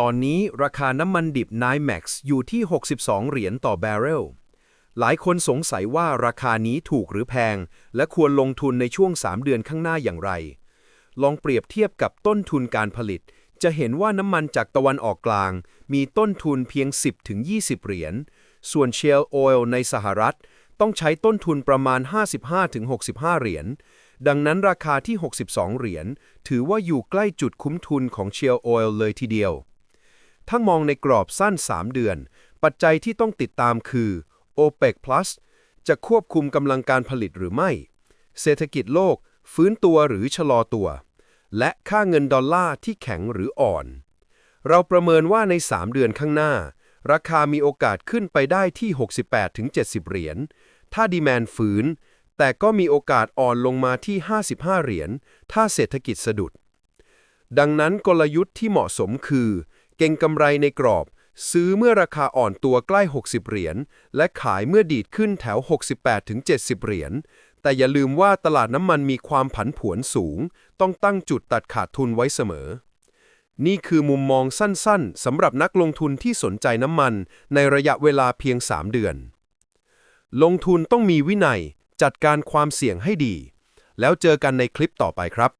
ตอนนี้ราคาน้ำมันดิบ NYMEX อยู่ที่ 62 เหรียญต่อแบเรล หลายคนสงสัยว่าราคานี้ถูกหรือแพง และควรลงทุนในช่วง 3 เดือนข้างหน้าอย่างไร ลองเปรียบเทียบกับต้นทุนการผลิต จะเห็นว่าน้ำมันจากตะวันออกกลาง มีต้นทุนเพียง 10-20 เหรียญ ส่วน Shale Oil ในสหรัฐ ต้องใช้ต้นทุนประมาณ 55-65 เหรียญดังนั้นราคาที่ 62 เหรียญถือว่าอยู่ใกล้จุดคุ้มทุนของ Shale Oil เลยทีเดียว ถ้ามองในกรอบสั้น 3 เดือน ปัจจัยที่ต้องติดตามคือ OPEC Plus จะควบคุมกำลังการผลิตหรือไม่ เศรษฐกิจโลกฟื้นตัวหรือชะลอตัว และค่าเงินดอลลาร์ที่แข็งหรืออ่อน เราประเมินว่าใน 3 เดือนข้างหน้า ราคามีโอกาสขึ้นไปได้ที่ 68-70 เหรียญ ถ้าดีแมนฟื้นแต่ก็มีโอกาสอ่อนลงมาที่ 55 เหรียญ ถ้าเศรษฐกิจสะดุด ดังนั้นกลยุทธ์ที่เหมาะสมคือ ก็งกำไรในกรอบ ซื้อเมื่อราคาอ่อนตัวใกล้ 60 เหรียญ และขายเมื่อดีดขึ้นแถว 68-70 เหรียญ แต่อย่าลืมว่าตลาดน้ำมันมีความผันผวนสูง ต้องตั้งจุดตัดขาดทุนไว้เสมอ นี่คือมุมมองสั้นๆสำหรับนักลงทุนที่สนใจน้ำมัน ในระยะเวลาเพียง 3 เดือน ลงทุนต้องมีวินัย จัดการความเสี่ยงให้ดี แล้วเจอกันในคลิปต่อไปครับ